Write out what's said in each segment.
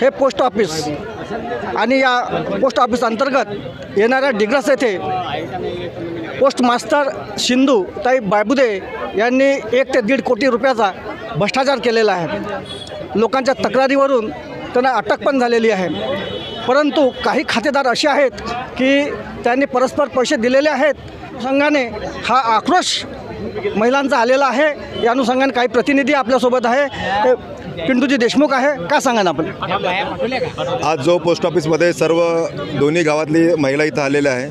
हे post office आणि या पोस्ट ऑफिस अंतर्गत येणाऱ्या डिग्रस येथे पोस्ट मास्टर सिंधू ताई बायबुदे यांनी एक ते दीड कोटी रुपयाचा भ्रष्टाचार केलेला आहे. लोकांच्या तक्रारीवरून त्यांना अटक पण झालेली आहे. परंतु काही खातेदार असे आहेत की त्यांनी परस्पर पैसे दिलेले आहेत. संघाने हा आक्रोश महिलांचा आलेला आहे. या अनुषंगाने काही प्रतिनिधी आपल्यासोबत आहे. ते पिंटूजी देशमुख आहे. का सांगा ना आपण? आज जो पोस्ट ऑफिसमध्ये सर्व दोन्ही गावातली महिला इथं आलेल्या आहे.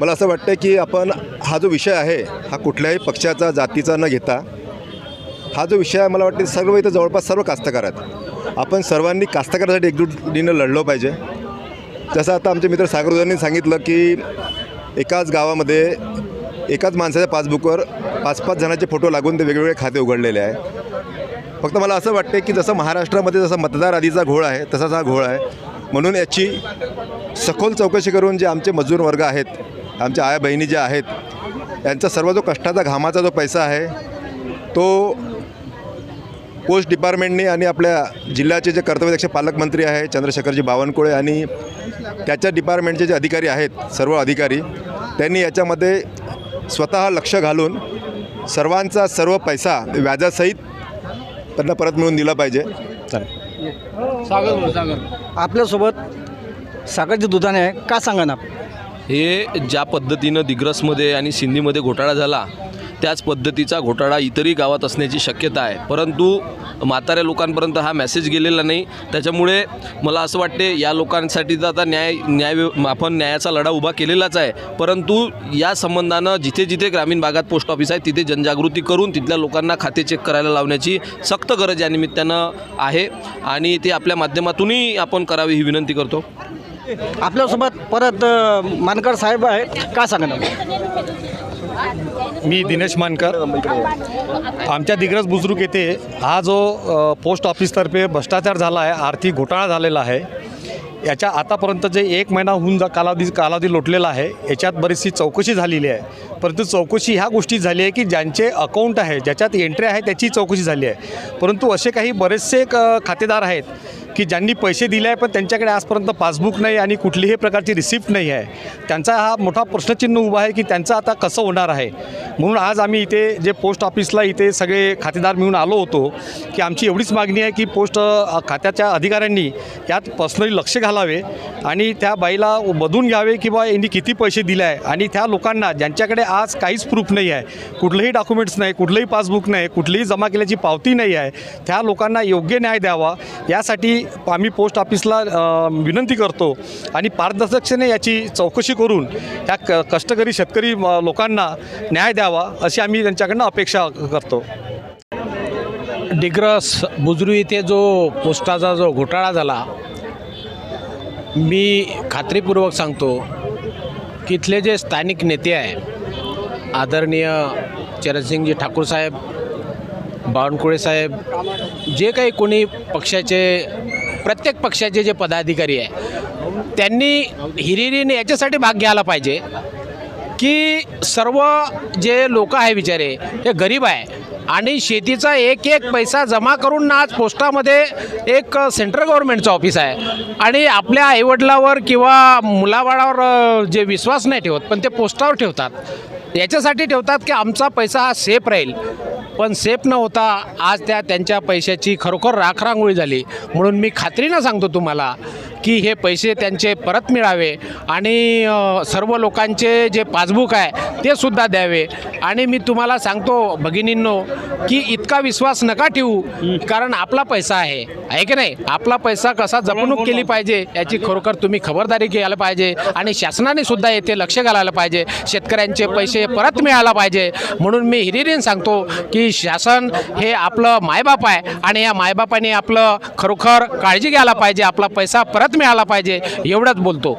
मला असं वाटतं की आपण हा जो विषय आहे हा कुठल्याही पक्षाचा जातीचा न घेता हा जो विषय आहे मला वाटते सर्व इथं जवळपास सर्व कास्तकार आहेत. आपण सर्वांनी कास्तकारासाठी एकजुटीनं लढलो पाहिजे. जसं आता आमचे मित्र सागरदांनी सांगितलं की एकाच गावामध्ये एकाच माणसाच्या पासबुकवर पाच पाच जणांचे फोटो लागून ते वेगवेगळे खाते उघडलेले आहे. फक्त मला असं वाटतं की जसं महाराष्ट्रामध्ये जसा मतदार आधीचा घोळ आहे तसाच हा घोळ आहे. म्हणून याची सखोल चौकशी करून जे आमचे मजूर वर्ग आहेत आमच्या आया बहिणी ज्या आहेत यांचा सर्व जो कष्टाचा घामाचा जो पैसा आहे तो पोस्ट डिपार्टमेंटने आणि आपल्या जिल्ह्याचे जे कर्तव्यदक्ष पालकमंत्री आहे चंद्रशेखरजी बावनकुळे आणि त्याच्या डिपार्टमेंटचे जे अधिकारी आहेत सर्व अधिकारी त्यांनी याच्यामध्ये स्वतः लक्ष घालून सर्वांचा सर्व पैसा व्याजासहित त्यांना परत मिळवून दिला पाहिजे. आपल्यासोबत सागरजी दुधाने आहे. का सांगा ना हे ज्या पद्धतीनं दिग्रसमध्ये आणि सिंधीमध्ये घोटाळा झाला त्याच पद्धतीचा घोटाळा इतरही गावात असण्याची शक्यता आहे. परंतु म्हाताऱ्या लोकांपर्यंत हा मेसेज गेलेला नाही. त्याच्यामुळे मला असं वाटते या लोकांसाठी तर आता न्याय न्याय व्यव- आपण न्यायाचा लढा उभा केलेलाच आहे. परंतु या संबंधानं जिथे जिथे ग्रामीण भागात पोस्ट ऑफिस आहे तिथे जनजागृती करून तिथल्या लोकांना खाते चेक करायला लावण्याची सक्त गरज या निमित्तानं आहे. आणि ते आपल्या माध्यमातूनही आपण करावी ही विनंती करतो. आपल्यासोबत परत मानकर साहेब आहेत. का सांगणार? मी दिनेश मानकर. आमच्या दिग्रज बुजुर्ग येथे हा जो पोस्ट ऑफिसतर्फे भ्रष्टाचार झाला आहे आर्थिक घोटाळा झालेला आहे याच्या आतापर्यंत जे एक महिना होऊन जा कालावधी कालावधी लोटलेला आहे याच्यात बरीचशी चौकशी झालेली आहे. परंतु चौकशी ह्या गोष्टी झाली आहे की ज्यांचे अकाउंट आहे ज्याच्यात एंट्री आहे त्याची चौकशी झाली आहे. परंतु असे काही बरेचसे क खातेदार आहेत की ज्यांनी पैसे दिले आहे पण त्यांच्याकडे आजपर्यंत पासबुक नाही आणि कुठलीही प्रकारची रिसिप्ट नाही आहे. त्यांचा हा मोठा प्रश्नचिन्ह उभा आहे की त्यांचं आता कसं होणार आहे. म्हणून आज आम्ही इथे जे पोस्ट ऑफिसला इथे सगळे खातेदार मिळून आलो होतो की आमची एवढीच मागणी आहे की पोस्ट खात्याच्या अधिकाऱ्यांनी यात पर्सनली लक्ष घालावे आणि त्या बाईला बदून घ्यावे की बा यांनी किती पैसे दिले आहे आणि त्या लोकांना ज्यांच्याकडे आज काहीच प्रूफ नाही आहे कुठलंही डॉक्युमेंट्स नाही कुठलंही पासबुक नाही कुठलीही जमा केल्याची पावती नाही आहे त्या लोकांना योग्य न्याय द्यावा. यासाठी आम्ही पोस्ट ऑफिसला विनंती करतो आणि पारदर्शकतेने याची चौकशी करून या क कष्टकरी शेतकरी लोकांना न्याय द्यावा अशी आम्ही त्यांच्याकडनं अपेक्षा करतो. डिग्रस बुजरू येथे जो पोस्टाचा जो घोटाळा झाला मी खात्रीपूर्वक सांगतो की इथले जे स्थानिक नेते आहे आदरणीय चरणसिंगजी ठाकूर साहेब बावनकुळे साहेब जे काही कोणी पक्षाचे प्रत्येक पक्षाचे जे पदाधिकारी आहे त्यांनी हिरिरीने याच्यासाठी भाग घ्यायला पाहिजे की सर्व जे लोक आहे बिचारे हे गरीब आहे आणि शेतीचा एक एक पैसा जमा करून ना आज पोस्टामध्ये एक सेंट्रल गव्हर्नमेंटचं ऑफिस आहे. आणि आपल्या आईवडिलावर किंवा मुलाबाळावर जे विश्वास नाही ठेवत पण ते पोस्टावर ठेवतात. याच्यासाठी ठेवतात की आमचा पैसा हा सेफ राहील. पण सेफ न होता आज त्या त्यांच्या पैशाची खरोखर राखरांगोळी झाली. म्हणून मी खात्रीनं सांगतो तुम्हाला की हे पैसे त्यांचे परत मिळावे आणि सर्व लोकांचे जे पासबुक आहे ते सुद्धा द्यावे. आणि मी तुम्हाला सांगतो भगिनींनो की इतका विश्वास नका ठेवू कारण आपला पैसा आहे. आहे की नाही? आपला पैसा कसा जपणूक केली पाहिजे याची खरोखर तुम्ही खबरदारी घ्यायला पाहिजे आणि शासनाने सुद्धा येथे लक्ष घालायला पाहिजे. शेतकऱ्यांचे पैसे परत मिळायला पाहिजे. म्हणून मी हिरिरीन सांगतो की शासन हे आपलं मायबाप आहे आणि या मायबापाने आपलं खरोखर काळजी घ्यायला पाहिजे. आपला पैसा परत मिळाला पाहिजे. एवढंच बोलतो.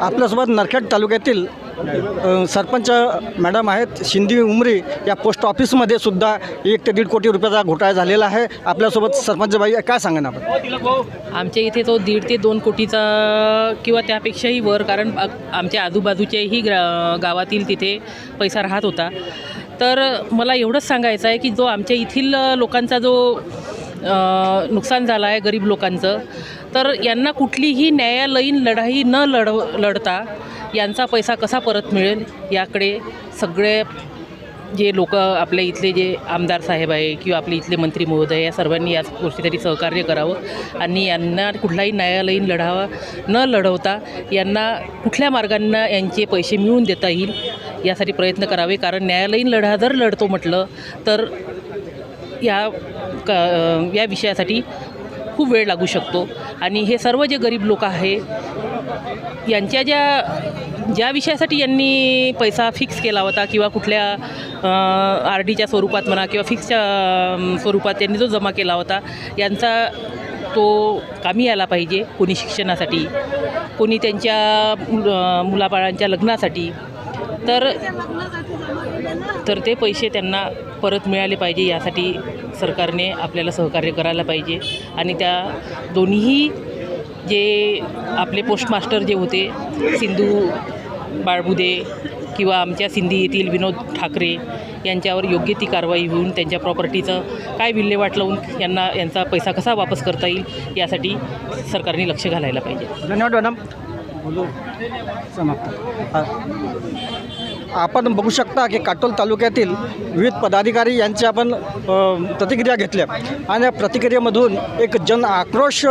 आपल्यासोबत नरखेड तालुक्यातील सरपंच मॅडम आहेत शिंदी उमरी या पोस्ट ऑफिसमध्ये सुद्धा एक ते दीड कोटी रुपयाचा घोटाळा झालेला आहे. आपल्यासोबत सरपंच बाई काय सांगा ना आपण? आमच्या इथे तो दीड ते दोन कोटीचा किंवा त्यापेक्षाही वर कारण आमच्या आजूबाजूच्याही ग्रा गावातील तिथे पैसा राहत होता. तर मला एवढंच सांगायचं आहे की जो आमच्या येथील लोकांचा जो नुकसान झालं आहे गरीब लोकांचं. तर यांना कुठलीही न्यायालयीन लढाई न लढ लढता यांचा पैसा कसा परत मिळेल याकडे सगळे जे लोक आपल्या इथले जे आमदार साहेब आहे किंवा आपले इथले मंत्री महोदय या सर्वांनी याच गोष्टीसाठी सहकार्य करावं आणि यांना कुठलाही न्यायालयीन लढावा न लढवता यांना कुठल्या मार्गांना यांचे पैसे मिळवून देता येईल यासाठी प्रयत्न करावे. कारण न्यायालयीन लढा जर लढतो म्हटलं तर या क या विषयासाठी खूप वेळ लागू शकतो. आणि हे सर्व जे गरीब लोक आहे यांच्या ज्या ज्या विषयासाठी यांनी पैसा फिक्स केला होता किंवा कुठल्या आर डीच्या स्वरूपात म्हणा किंवा फिक्सच्या स्वरूपात त्यांनी जो जमा केला होता यांचा तो कामी आला पाहिजे कोणी शिक्षणासाठी कोणी त्यांच्या मुलाबाळांच्या लग्नासाठी. तर तर ते पैसे त्यांना परत मिळाले पाहिजे यासाठी सरकारने आपल्याला सहकार्य करायला पाहिजे. आणि त्या दोन्हीही जे आपले पोस्टमास्टर जे होते सिंधू बाळबुदे किंवा आमच्या सिंधी येथील विनोद ठाकरे यांच्यावर योग्य ती कारवाई होऊन त्यांच्या प्रॉपर्टीचं काय विल्हेवाट लावून यांना यांचा पैसा कसा वापस करता येईल यासाठी सरकारने लक्ष घालायला पाहिजे. धन्यवाद मॅडम. आपण बघू शकता की काटोल तालुक्यातील विविध पदाधिकारी यांची आपण प्रतिक्रिया घेतल्या. आणि या प्रतिक्रियेमधून एक जन आक्रोश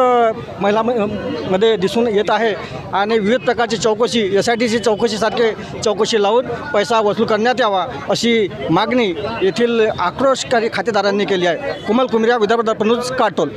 महिला म- मध्ये दिसून येत आहे. आणि विविध प्रकारची चौकशी एस आय टीची चौकशीसारखे चौकशी लावून पैसा वसूल करण्यात यावा अशी मागणी येथील आक्रोशकारी खातेदारांनी केली आहे. कुमल कुमऱ्या विदर्भ दर्पण काटोल.